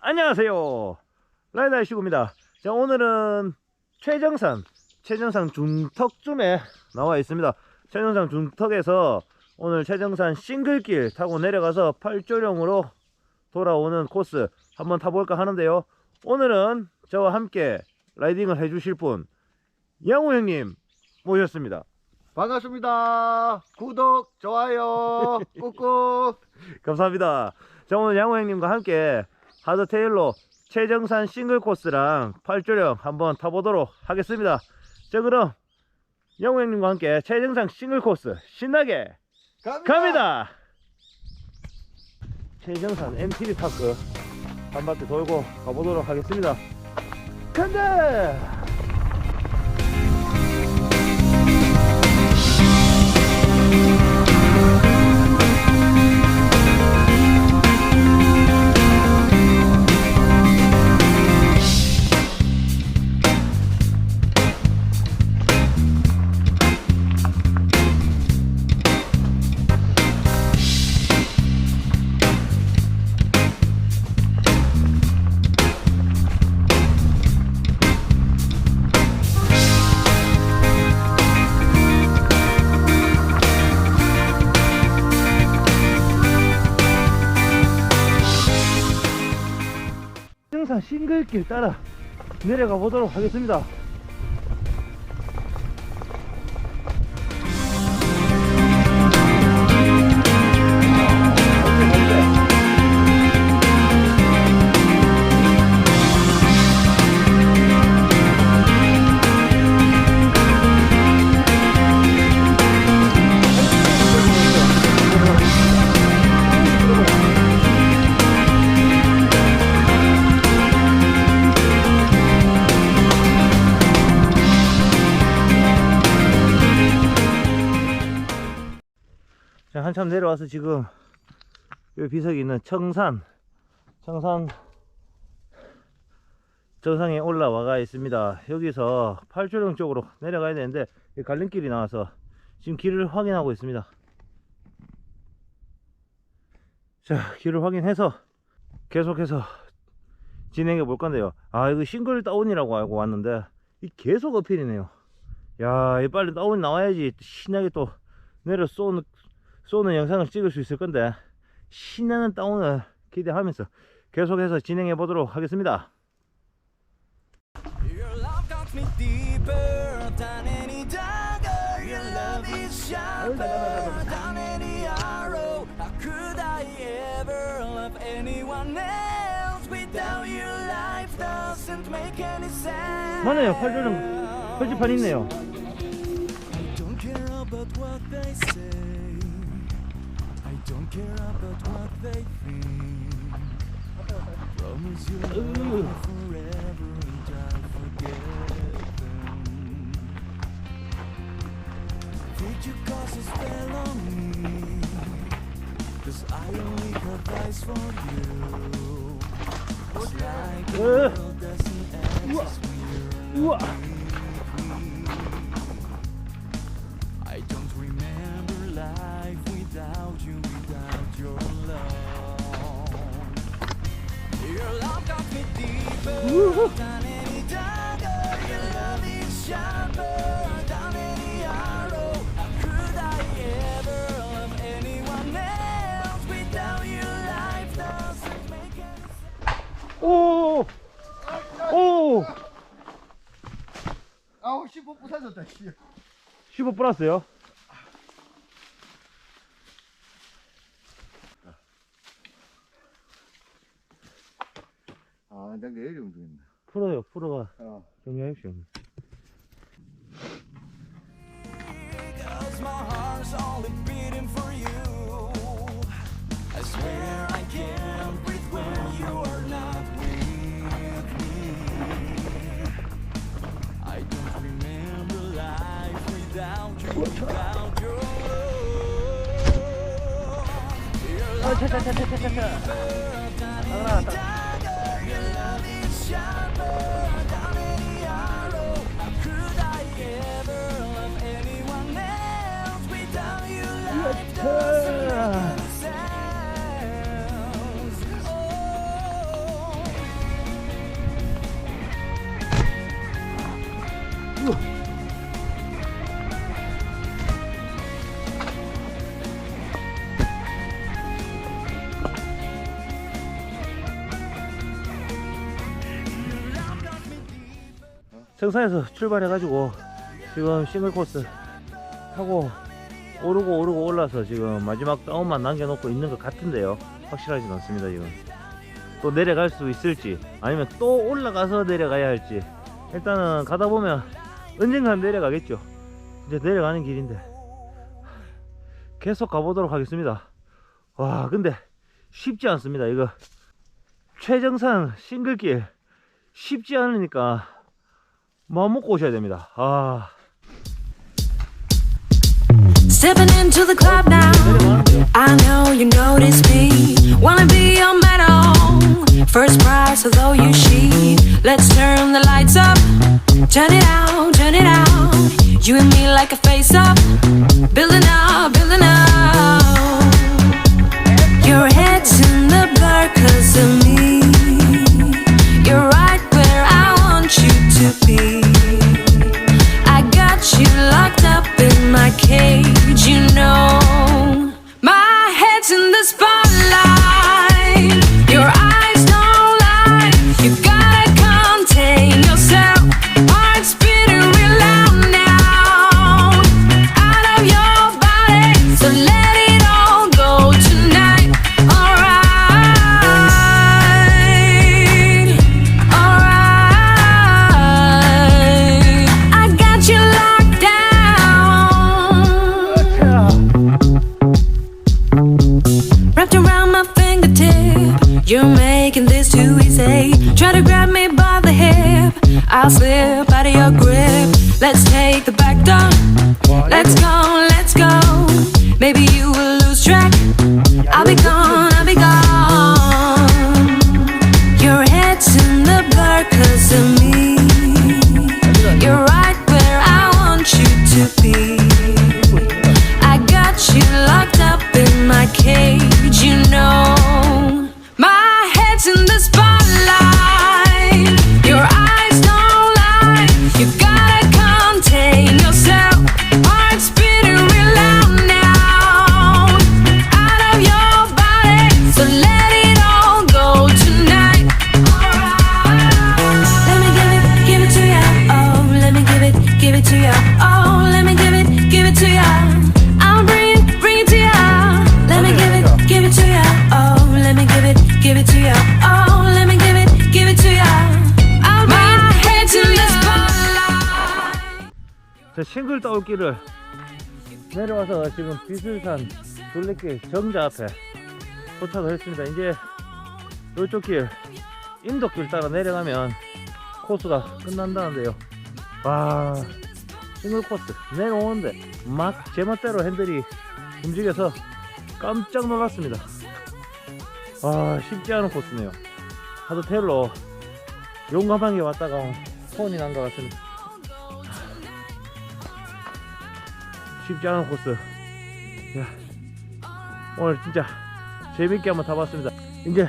안녕하세요. 라이다의 시구입니다. 자, 오늘은 최정산, 최정산 중턱쯤에 나와 있습니다. 최정산 중턱에서 오늘 최정산 싱글길 타고 내려가서 팔조령으로 돌아오는 코스 한번 타볼까 하는데요. 오늘은 저와 함께 라이딩을 해주실 분, 양호 형님 모셨습니다. 반갑습니다. 구독 좋아요 꾹꾹. 감사합니다. 자, 오늘 양호 형님과 함께 하드테일로 최정산 싱글 코스랑 팔조령 한번 타보도록 하겠습니다. 자, 그럼 양호 형님과 함께 최정산 싱글 코스 신나게 갑니다. 최정산 MTB 파크 한 바퀴 돌고 가보도록 하겠습니다. 간다! 최정산 싱글길 따라 내려가 보도록 하겠습니다. 한참 내려와서 지금 이 비석이 있는 청산, 청산 정상에 올라와가 있습니다. 여기서 팔조령 쪽으로 내려가야 되는데 이 갈림길이 나와서 지금 길을 확인하고 있습니다. 자, 길을 확인해서 계속해서 진행해 볼 건데요. 아, 이거 싱글 다운이라고 알고 왔는데 이 계속 어필이네요. 야, 이 빨리 다운 나와야지 신나게 또 내려 쏘는 쏘는 영상을 찍을 수 있을 건데 신나는 다운을 기대하면서 계속해서 진행해 보도록 하겠습니다. 맞네요. 팔조령 표지판 있네요. Care about what they think. Promise you forever and I'll forget them. Spell on me? Cause I only have eyes for you. It's like world doesn't 오! 오! 아우 씨 부서졌다 씨. 15 플러스요. 아 내가 내일 움직인다. 프로요, 프로가 어. 정리하십시오. For you. 청산에서 출발해가지고 지금 싱글 코스 타고 오르고 오르고 올라서 지금 마지막 다운만 남겨놓고 있는 것 같은데요. 확실하진 않습니다 지금. 또 내려갈 수 있을지 아니면 또 올라가서 내려가야 할지 일단은 가다 보면 언젠간 내려가겠죠. 이제 내려가는 길인데 계속 가보도록 하겠습니다. 와 근데 쉽지 않습니다 이거. 최정산 싱글길 쉽지 않으니까 마음 먹고 오셔야 됩니다 아 Stepping into the club now. I know you notice me. Wanna be your medal. First to be. I'll slip out of your grip. Let's take the back door. Let's go. 싱글 떠올길을 내려와서 지금 비슬산 둘레길 정자 앞에 도착을 했습니다. 이제 이쪽 길 인도길 따라 내려가면 코스가 끝난다는데요. 와 싱글 코스 내려오는데 막 제멋대로 핸들이 움직여서 깜짝 놀랐습니다. 와 쉽지 않은 코스네요. 하도 텔로 용감하게 왔다가 혼이 난 것 같습 쉽지 않은 코스. 야, 오늘 진짜 재밌게 한번 타봤습니다. 이제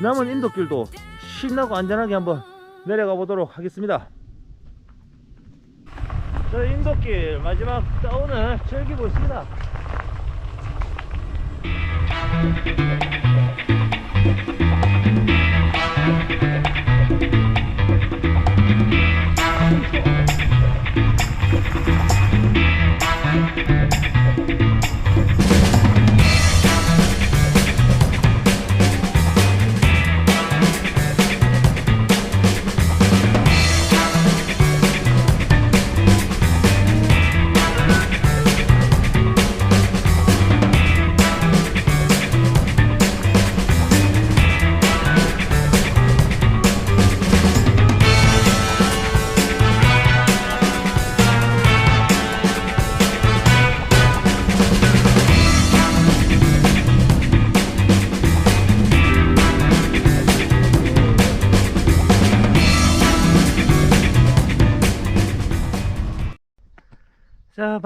남은 인도길도 신나고 안전하게 한번 내려가 보도록 하겠습니다. 저 인도길 마지막 다운을 즐기고 있습니다.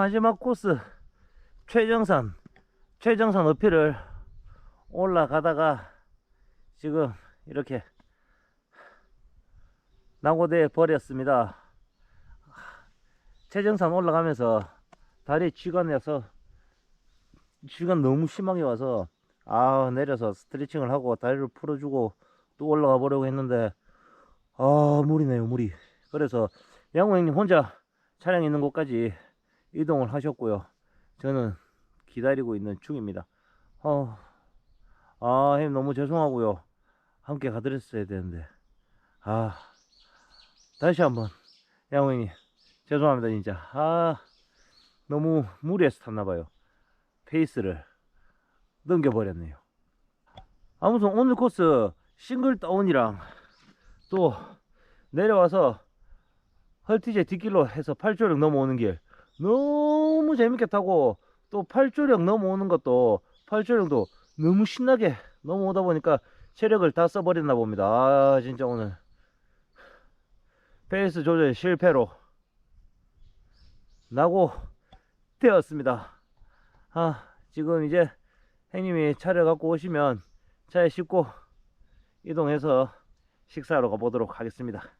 마지막 코스 최정산 최정산 어필을 올라가다가 지금 이렇게 낙오대에 버렸습니다. 최정산 올라가면서 다리 쥐가 내서 쥐가 너무 심하게 와서 아 내려서 스트레칭을 하고 다리를 풀어주고 또 올라가 보려고 했는데 아 무리네요 무리 그래서 양호 형님 혼자 차량 있는 곳까지 이동을 하셨고요. 저는 기다리고 있는 중입니다. 어, 아 형님 너무 죄송하고요. 함께 가드렸어야 되는데. 아 다시 한번. 양호 형님 죄송합니다 진짜. 아 너무 무리해서 탔나봐요. 페이스를 넘겨버렸네요. 아무튼 오늘 코스 싱글 다운이랑 또 내려와서 헐티제 뒷길로 해서 팔조령 넘어오는 길 너무 재밌게 타고 또 팔조령 넘어오는 것도 팔조령도 너무 신나게 넘어오다 보니까 체력을 다 써버렸나 봅니다. 아 진짜 오늘 페이스 조절 실패로 나고 되었습니다. 아 지금 이제 형님이 차를 갖고 오시면 차에 싣고 이동해서 식사하러 가보도록 하겠습니다